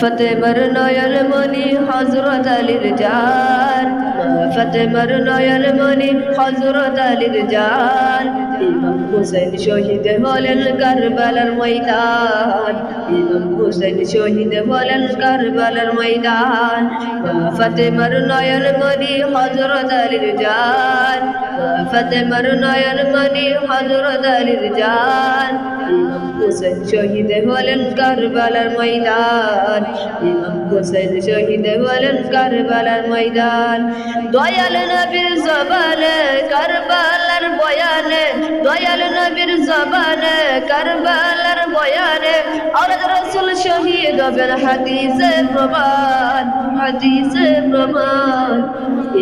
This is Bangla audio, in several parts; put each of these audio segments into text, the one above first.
ফতেমর নয়ন মনি হজরত আলীর জান। ফতেমর নয়ন মনি হজরত আলীর জান। ইমাম হুসেন শহীদ হলেন কারবালার ময়দান। ইমাম হুসেন শহীদ হলেন কারবালার ময়দান। ফতেমর নয়ন মনি হজরত আলীর জান। ফতেমর নয়ন মনি হজরত আলীর জান। ইমাম হুসেন শহীদ হলেন কারবালার ময়দান। ইমাম হুসেন শহীদ হলেন কারবালার ময়দান। দয়াল নবীর জবানে কারবালার বয়ানে, দয়াল নবীর জবানে কারবালার বয়ানে হবেন হাদিসে প্রমাণ হাদিসে প্রমাণ।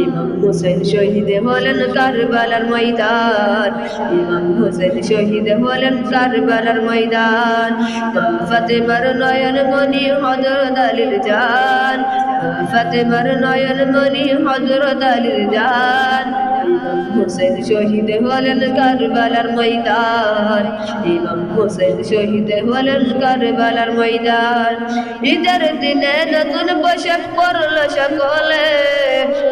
ইমাম হুসেন শহীদ হলেন কারবালার ময়দান। ইমাম হুসেন শহীদ হলেন কারবালার ময়দান। ফাতেমার নয়ন মনি হযরত আলীর জান। ফাতেমার নয়ন মনি হযরত আলীর জান। হুসেন শহীদ হলেন কারবালার ময়দান। ইমাম হুসেন শহীদ হলেন কারবালার ময়দান। ঈদের দিনে নতুন পোশাক পরল সকলে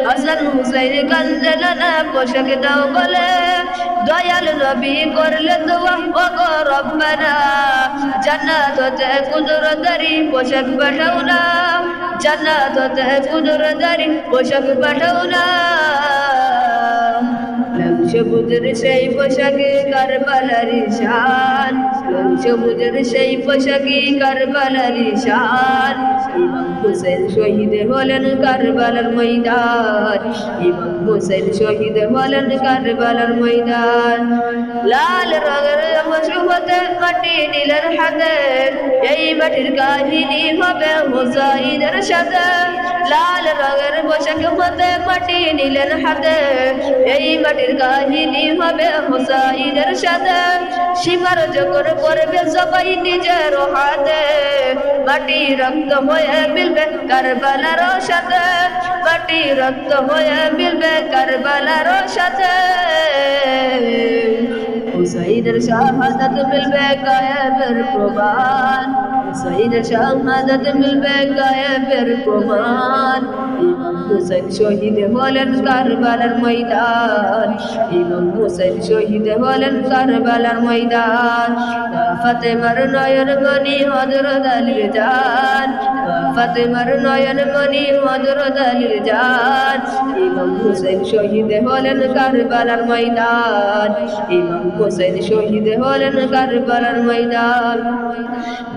হাসান হুসাইন কান্দে না পোশাক দাও বলে। দয়াল নবী করলে দোয়া ও গো রব্বানা জান্নাত কুদরতারি পোশাক পাঠাও না কুদরতারি পোশাক পাঠাও না। সবুজের সেই পোশাকে কারবালারি শান সবুজের সেই পোশাকে কারবালারি শান ইমাম হোসেন শহীদ হলেন কারবালার ময়দান। ইমাম হোসেন শহীদ হলেন কারবালার ময়দান। লাল রঙের মাটি নীলের হাতে। এই মাটির কাহিনী হবে হুসাইনের সাথে। লাল রঙের পোশাক মতে মাটি নীলের হাতে। এই মাটির কাহিনী হবে হুসাইনের সাথে। সীমার যখন করবে সবাই নিজের হাতে। মাটি রক্ত হয়ে মিলবে কারবালার সাথে। মাটি রক্ত হয়ে মিলবে কারবালার সাথে। হুসাইনের শাহাদাত মিলবে গায়েবের প্রমাণ। হুসাইনের শাহাদাত মিলবে গায়েবের প্রমাণ ইমাম হুসাইন শহীদ হলেন কারবালার ময়দান ইমাম হুসাইন শহীদ হলেন কারবালার ময়দান ফাতেমার নয়ন মনি হযরত আলীর জান ফাতেমার নয়ন মনি হযরত আলীর জান ইমাম হুসাইন শহীদ হলেন কারবালার ময়দান ইমাম হুসাইন শহীদ হলেন কারবালার ময়দান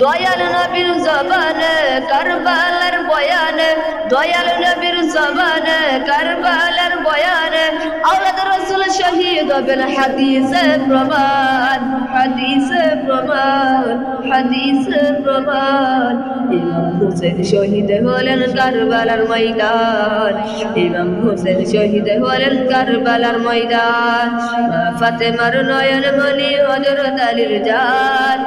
দয়াল নবীর জবানে, কারবালার বয়ানে, দয়াল নবীর জবানে, কারবালার বয়ানে। আওলাদ রাসূল শহীদ হবেন হাদিসে প্রমাণ হাদিসে প্রমাণ হাদিসে প্রমাণ। ইমাম হুসেন শহীদ হলেন কারবালার ময়দান। ইমাম হুসেন শহীদ হলেন কারবালার ময়দান। ফাতেমার নয়ন মনি হযরত আলীর জান।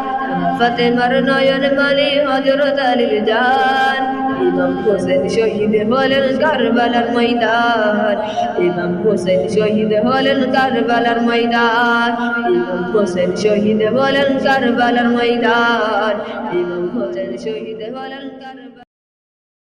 ফাতেমার নয়ন মনি হযরত আলীর জান। ইমাম হোসেন শহীদ হলেন কারবালার ময়দান। ইমাম হোসেন শহীদ হলেন কারবালার ময়দান। ইমাম হোসেন শহীদ হলেন কারবালার ময়দান। ইমাম হোসেন শহীদ হলেন কারবালার